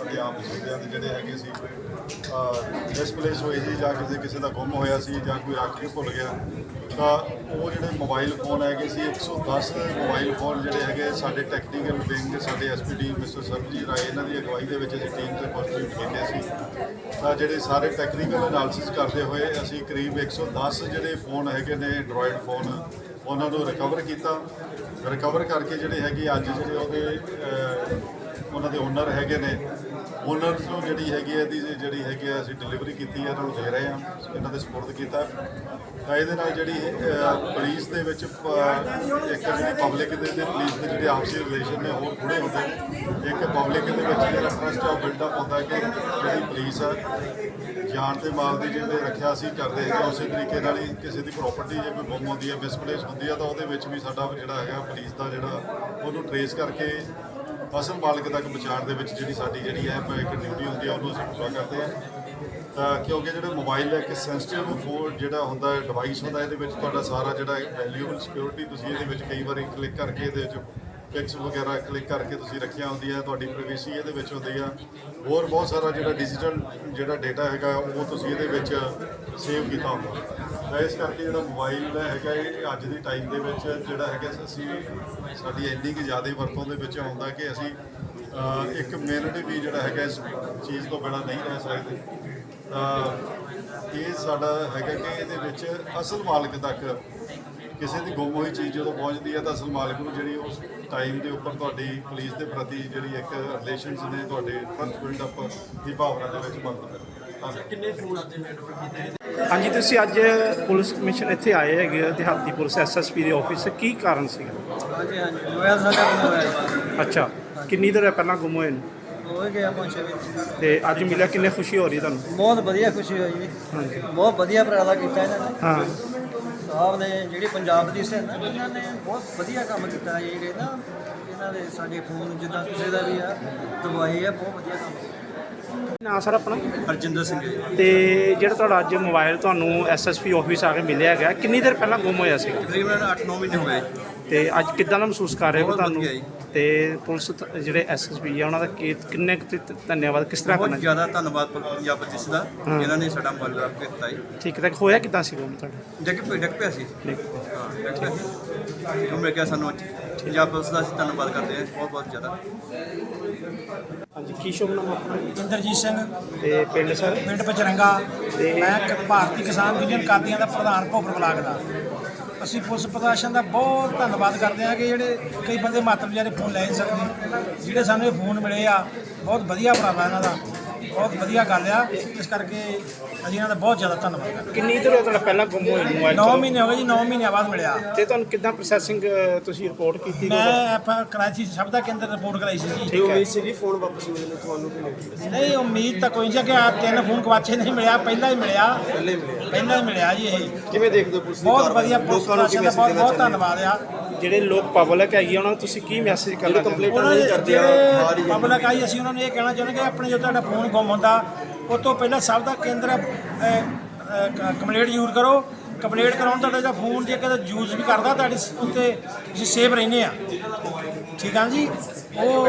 ਸਾਡੇ ਆਮ ਵਸਨੀਕਾਂ ਦੇ ਜਿਹੜੇ ਹੈਗੇ ਸੀ ਡਿਸਪਲੇਸ ਹੋਏ ਸੀ ਜਾਂ ਕਿਸੇ ਕਿਸੇ ਦਾ ਗੁੰਮ ਹੋਇਆ ਸੀ ਜਾਂ ਕੋਈ ਰੱਖ ਕੇ ਭੁੱਲ ਗਿਆ, ਤਾਂ ਉਹ ਜਿਹੜੇ ਮੋਬਾਈਲ ਫੋਨ ਹੈਗੇ ਸੀ 110 ਮੋਬਾਈਲ ਫੋਨ ਜਿਹੜੇ ਹੈਗੇ ਸਾਡੇ ਟੈਕਨੀਕਲ ਵਿੰਗ ਸਾਡੇ ਐਸਪੀਡੀ ਮਿਸਟਰ ਸਰਬਜੀਤ ਰਾਏ, ਇਹਨਾਂ ਦੀ ਅਗਵਾਈ ਦੇ ਵਿੱਚ ਅਸੀਂ ਟੀਮ ਤੇ ਕੰਸਟੀਟਿਊਟ ਕੀਤੇ ਸੀ। ਤਾਂ ਜਿਹੜੇ ਸਾਰੇ ਟੈਕਨੀਕਲ ਐਨਾਲਿਸਿਸ ਕਰਦੇ ਹੋਏ ਅਸੀਂ ਕਰੀਬ 110 ਜਿਹੜੇ ਫੋਨ ਹੈਗੇ ਨੇ ਐਂਡਰੋਇਡ ਫੋਨ ਉਹਨਾਂ ਨੂੰ ਰਿਕਵਰ ਕੀਤਾ। ਰਿਕਵਰ ਕਰਕੇ ਜਿਹੜੇ ਹੈਗੇ ਅੱਜ ਜਿਹੜੇ ਉਹਦੇ ਉਹਨਾਂ ਦੇ ਓਨਰ ਹੈਗੇ ਨੇ। ਓਨਰਸ ਨੂੰ ਜਿਹੜੀ ਹੈਗੀ ਹੈ ਇਹਦੀ ਜਿਹੜੀ ਹੈਗੀ ਹੈ ਅਸੀਂ ਡਿਲੀਵਰੀ ਕੀਤੀ ਹੈ ਇਹਨਾਂ ਨੂੰ ਦੇ ਰਹੇ ਹਾਂ। ਇਹਨਾਂ ਦੇ ਸਪੁਰਦ ਕੀਤਾ। ਤਾਂ ਇਹਦੇ ਨਾਲ ਜਿਹੜੀ ਅਹ, ਪੁਲਿਸ ਦੇ ਵਿੱਚ ਇੱਕ ਜਿਹੜੀ ਪਬਲਿਕ ਦੇ ਤੇ ਪੁਲਿਸ ਦੇ ਜਿਹੜੇ ਆਪਸੀ ਰਿਲੇਸ਼ਨ ਨੇ ਹੋਰ ਗੂੜੇ ਹੁੰਦੇ ਇੱਕ ਪਬਲਿਕ ਦੇ ਵਿੱਚ ਜਿਹੜਾ ਟਰਸਟ ਆ ਬਿਲਡਅਪ ਹੁੰਦਾ ਕਿ ਜਿਹੜੀ ਪੁਲਿਸ ਆ ਜਾਨ ਤੇ ਮਾਲ ਦੀ ਜਿਹੜੇ ਰੱਖਿਆ ਅਸੀਂ ਕਰਦੇ ਹੈਗੇ ਉਸੇ ਤਰੀਕੇ ਨਾਲ ਹੀ ਕਿਸੇ ਦੀ ਪ੍ਰਾਪਰਟੀ ਜੇ ਕੋਈ ਗੁੰਮ ਹੁੰਦੀ ਹੈ ਮਿਸਪਲੇਸ ਹੁੰਦੀ ਹੈ ਤਾਂ ਉਹਦੇ ਵਿੱਚ ਵੀ ਸਾਡਾ ਜਿਹੜਾ ਹੈਗਾ ਪੁਲਿਸ ਦਾ ਜਿਹੜਾ ਉਹਨੂੰ ਟਰੇਸ ਕਰਕੇ ਅਸਲ ਮਾਲਕ ਤੱਕ ਪਹੁੰਚਾਉਣ ਦੇ ਵਿੱਚ ਜਿਹੜੀ ਸਾਡੀ ਜਿਹੜੀ ਹੈ, ਇੱਕ ਡਿਊਟੀ ਹੁੰਦੀ ਹੈ ਉਹਨੂੰ ਅਸੀਂ ਪੂਰਾ ਕਰਦੇ ਹਾਂ। ਤਾਂ ਕਿਉਂਕਿ ਜਿਹੜਾ ਮੋਬਾਈਲ ਹੈ, ਇੱਕ ਸੈਂਸਿਟਿਵ ਫੋਨ ਜਿਹੜਾ ਹੁੰਦਾ ਹੈ ਡਿਵਾਈਸ ਹੁੰਦਾ ਇਹਦੇ ਵਿੱਚ ਤੁਹਾਡਾ ਸਾਰਾ ਜਿਹੜਾ ਵੈਲਿਊਬਲ ਸਿਕਿਉਰਿਟੀ ਤੁਸੀਂ ਇਹਦੇ ਵਿੱਚ ਕਈ ਵਾਰੀ ਕਲਿੱਕ ਕਰਕੇ ਇਹਦੇ ਵਿੱਚ ਪਿਕਸ ਵਗੈਰਾ ਕਲਿੱਕ ਕਰਕੇ ਤੁਸੀਂ ਰੱਖਿਆ ਹੁੰਦੀ ਹੈ ਤੁਹਾਡੀ ਪ੍ਰਾਈਵੇਸੀ ਇਹਦੇ ਵਿੱਚ ਹੁੰਦੀ ਆ। ਹੋਰ ਬਹੁਤ ਸਾਰਾ ਜਿਹੜਾ ਡਿਜੀਟਲ ਜਿਹੜਾ ਡਾਟਾ ਹੈਗਾ, ਉਹ ਤੁਸੀਂ ਇਹਦੇ ਵਿੱਚ ਸੇਵ ਕੀਤਾ ਹੁੰਦਾ। ਤਾਂ ਇਸ ਕਰਕੇ ਜਿਹੜਾ ਮੋਬਾਈਲ ਹੈਗਾ ਇਹ ਅੱਜ ਦੇ ਟਾਈਮ ਦੇ ਵਿੱਚ ਜਿਹੜਾ ਹੈਗਾ ਅਸੀਂ ਸਾਡੀ ਇੰਨੀ ਕਿ ਜ਼ਿਆਦਾ ਵਰਤੋਂ ਦੇ ਵਿੱਚ ਆਉਂਦਾ ਕਿ ਅਸੀਂ ਇੱਕ ਮਿੰਟ ਵੀ ਜਿਹੜਾ ਹੈਗਾ ਇਸ ਚੀਜ਼ ਤੋਂ ਬਿਨਾਂ ਨਹੀਂ ਰਹਿ ਸਕਦੇ। ਤਾਂ ਇਹ ਸਾਡਾ ਹੈਗਾ ਕਿ ਇਹਦੇ ਵਿੱਚ ਅਸਲ ਮਾਲਕ ਤੱਕ ਕਿਸੇ ਦੀ ਗੁੰਮ ਹੋਈ ਚੀਜ਼ ਜਦੋਂ ਪਹੁੰਚਦੀ ਹੈ ਤਾਂ ਅਸਲ ਮਾਲਕ ਨੂੰ ਜਿਹੜੀ ਉਸ ਟਾਈਮ ਦੇ ਉੱਪਰ ਤੁਹਾਡੀ ਪੁਲਿਸ ਦੇ ਪ੍ਰਤੀ ਜਿਹੜੀ ਇੱਕ ਰਿਲੇਸ਼ਨਸ ਨੇ ਤੁਹਾਡੇ ਫਰਸਟ ਬਿਲਡ ਅਪ ਦੀ ਭਾਵਨਾ ਦੇ ਵਿੱਚ ਮਦਦ ਕਰਦੀ ਕਿੰਨੇ ਫੋਨ ਅੱਜ ਨੈਟਵਰਕ ਕੀਤੇ ਹਾਂਜੀ ਤੁਸੀਂ ਅੱਜ ਪੁਲਿਸ ਕਮਿਸ਼ਨ ਇੱਥੇ ਆਏ ਹੈਗੇ ਹੋ, ਦਿਹਾਤੀ ਪੁਲਿਸ ਐਸਐਸਪੀ ਦੇ ਆਫਿਸ ਕੀ ਕਾਰਨ ਸੀਗਾ? ਹਾਂਜੀ ਹਾਂਜੀ ਹੋਇਆ ਸਾਡਾ ਕੰਮ ਹੋਇਆ ਅੱਛਾ ਕਿੰਨੀ ਦੇਰ ਪਹਿਲਾਂ ਗੁੰਮ ਹੋਏ ਨੇ? ਹੋ ਗਿਆ ਵਿੱਚ ਤੇ ਅੱਜ ਮਿਲਿਆ ਕਿੰਨੇ ਖੁਸ਼ੀ ਹੋ ਰਹੀ ਤੁਹਾਨੂੰ? ਬਹੁਤ ਵਧੀਆ ਖੁਸ਼ੀ ਹੋਈ ਜੀ। ਹਾਂਜੀ। ਬਹੁਤ ਵਧੀਆ ਉਪਰਾਲਾ ਕੀਤਾ ਇਹਨਾਂ ਨੇ। ਹਾਂ। ਸਾਹਿਬ ਨੇ ਜਿਹੜੀ ਪੰਜਾਬ ਦੀ ਸੈਨਾ ਇਹਨਾਂ ਨੇ ਬਹੁਤ ਵਧੀਆ ਕੰਮ ਕੀਤਾ ਇਹ ਕਹਿੰਦਾ ਇਹਨਾਂ ਦੇ ਸਾਡੇ ਫੋਨ ਜਿੱਦਾਂ ਕਿਸੇ ਦਾ ਵੀ ਆ ਦਵਾਈ ਆ ਬਹੁਤ ਵਧੀਆ ਕੰਮ ਕੀਤਾ ਨਾਂ ਸਰ ਆਪਣਾ? ਹਰਜਿੰਦਰ ਸਿੰਘ ਤੇ ਜਿਹੜਾ ਤੁਹਾਡਾ ਅੱਜ ਮੋਬਾਈਲ ਤੁਹਾਨੂੰ ਐਸਐਸਪੀ ਆਫਿਸ ਆ ਕੇ ਮਿਲਿਆ ਹੈਗਾ ਕਿੰਨੀ ਦੇਰ ਪਹਿਲਾਂ ਗੁੰਮ ਹੋਇਆ ਸੀ? ਤਕਰੀਬਨ 8-9 ਮਹੀਨੇ ਹੋ ਗਏ ਤੇ ਅੱਜ ਕਿੱਦਾਂ ਦਾ ਮਹਿਸੂਸ ਕਰ ਰਹੇ ਹੋ ਤੁਹਾਨੂੰ? ਜੀ। ਤੇ ਪੁਲਿਸ ਤ- ਜਿਹੜੇ ਐਸਐਸਪੀ ਆ ਉਹਨਾਂ ਦਾ ਕੀ- ਕਿੰਨੇ ਕੁ ਧੰਨਵਾਦ ਕਿਸ ਤਰ੍ਹਾਂ ਬਹੁਤ ਕਰਨਾ ਜ਼ਿਆਦਾ ਧੰਨਵਾਦ ਪੰਜਾਬ ਪੁਲਿਸ ਦਾ। ਇਹਨਾਂ ਨੇ ਸਾਡਾ ਮੋਬਾਈਲ ਰੱਖ ਕੇ ਦਿੱਤਾ ਜੀ। ਠੀਕ ਹੈ ਹੋਇਆ ਕਿੱਦਾਂ ਸੀ ਗੁੰਮ ਤੁਹਾਡਾ? ਜੱਗ ਪੇ ਡੱਕ ਪਿਆ ਸੀ। ਠੀਕ। ਹਾਂ ਡੱਕ ਪਿਆ ਸੀ। ਉਹ ਮੈਂ ਕਿਹਾ ਸਾਨੂੰ ਪੰਜਾਬ ਪੁਲਿਸ ਦਾ ਅਸੀਂ ਧੰਨਵਾਦ ਕਰਦੇ ਹਾਂ ਬਹੁਤ ਬਹੁਤ ਜ਼ਿਆਦਾ। ਹਾਂਜੀ ਕੀ ਸ਼ੁਭ ਨਾਮ ਆਪਣਾ? ਇੰਦਰਜੀਤ ਸਿੰਘ। ਤੇ ਪਿੰਡ ਸਰ? ਪਿੰਡ ਪਚਰੰਗਾ ਮੈਂ ਇੱਕ ਭਾਰਤੀ ਕਿਸਾਨ ਯੂਨੀਅਨ ਕਾਦੀਆਂ ਦਾ ਪ੍ਰਧਾਨ ਭੋਪਰ ਬਲਾਕ ਦਾ। ਅਸੀਂ ਪੁਲਿਸ ਪ੍ਰਸ਼ਾਸਨ ਦਾ ਬਹੁਤ ਧੰਨਵਾਦ ਕਰਦੇ ਹਾਂ ਕਿ ਜਿਹੜੇ ਕਈ ਬੰਦੇ ਮਾਤਰ ਵਿਚਾਰੇ ਫੋਨ ਲੈ ਨਹੀਂ ਸਕਦੇ। ਜਿਹੜੇ ਸਾਨੂੰ ਇਹ ਫੋਨ ਮਿਲੇ ਆ, ਬਹੁਤ ਵਧੀਆ ਉਪਰਾਲਾ ਇਹਨਾਂ ਦਾ। ਬਹੁਤ ਵਧੀਆ ਗੱਲ ਆ। ਇਸ ਕਰਕੇ ਅਸੀਂ ਇਹਨਾਂ ਦਾ ਬਹੁਤ ਜ਼ਿਆਦਾ ਧੰਨਵਾਦ ਕਰਦੇ ਕਿੰਨੀ ਦੇਰ ਹੋਈ ਤੁਹਾਡਾ ਪਹਿਲਾਂ ਗੁੰਮ ਹੋਇਆ ਮੋਬਾਈਲ 9 ਮਹੀਨੇ ਹੋ ਗਏ ਜੀ 9 ਮਹੀਨਿਆਂ ਬਾਅਦ ਮਿਲਿਆ। ਤੇ ਤੁਹਾਨੂੰ ਕਿੱਦਾਂ ਪ੍ਰੋਸੈਸਿੰਗ ਤੁਸੀਂ ਰਿਪੋਰਟ ਕੀਤੀ ਮੈਂ ਆਪਾਂ ਕਰਾਚੀ ਸ਼ਬਦਾ ਕੇਂਦਰ ਰਿਪੋਰਟ ਕਰਾਈ ਸੀ ਜੀ। ਠੀਕ ਹੈ। ਸੀਗੀ ਫੋਨ ਵਾਪਸ ਮਿਲਣੇ ਤੁਹਾਨੂੰ ਕਿ ਨਹੀਂ। ਉਮੀਦ ਤਾਂ ਕੋਈ ਨਹੀਂ ਸੀ ਕਿ ਆਹ ਤਿੰਨ ਫੋਨ ਗਵਾਚੇ ਨਹੀਂ ਮਿਲਿਆ ਪਹਿਲਾਂ ਹੀ ਮਿਲਿਆ। ਪਹਿਲੇ ਮਿਲੇ ਪਹਿਲਾਂ ਹੀ ਮਿਲਿਆ ਜੀ ਇਹ। ਕਿਵੇਂ ਦੇਖਦੇ ਹੋ ਪੁਲਿਸ ਦੀ ਬਹੁਤ ਕਾਰਵਾਈ? ਵਧੀਆ ਪੁਲਿਸ ਲੋਕਾਂ ਨੂੰ ਪ੍ਰਸ਼ਾਸਨ ਦਾ ਬਹੁਤ ਬਹੁਤ ਧੰਨਵਾਦ ਆ। ਜਿਹੜੇ ਲੋਕ ਪਬਲਿਕ ਹੈਗੀ ਆ, ਉਹਨਾਂ ਨੂੰ ਤੁਸੀਂ ਕੀ ਮੈਸੇਜ ਕਰਨਾ ਚਾਹੁੰਦੇ ਹੋ? ਉਹਨਾਂ ਨਹੀਂ ਦੇ ਕਰਦੇ ਆ, ਬਾਹਰ ਹੀ ਪਬਲਿਕ ਆਈ ਅਸੀਂ ਉਹਨਾਂ ਨੂੰ ਇਹ ਕਹਿਣਾ ਚਾਹੁੰਦੇ ਕਿ ਆਪਣੇ ਜੋ ਤੁਹਾਡਾ ਫੋਨ ਗੁੰਮ ਹੁੰਦਾ। ਉਹ ਤੋਂ ਪਹਿਲਾਂ ਸਭ ਦਾ ਕੇਂਦਰ ਕੰਪਲੀਟ ਯੂਜ਼ ਕਰੋ। ਕੰਪਲੀਟ ਕਰਾਉਣ ਤੁਹਾਡਾ ਜਿਹੜਾ ਫੋਨ ਜੇ ਕਦੇ ਯੂਜ਼ ਵੀ ਕਰਦਾ, ਤੁਹਾਡੇ ਸ- ਉੱਤੇ ਤੁਸੀਂ ਸੇਫ ਰਹਿੰਦੇ ਆ। ਠੀਕ ਆ ਜੀ? ਉਹ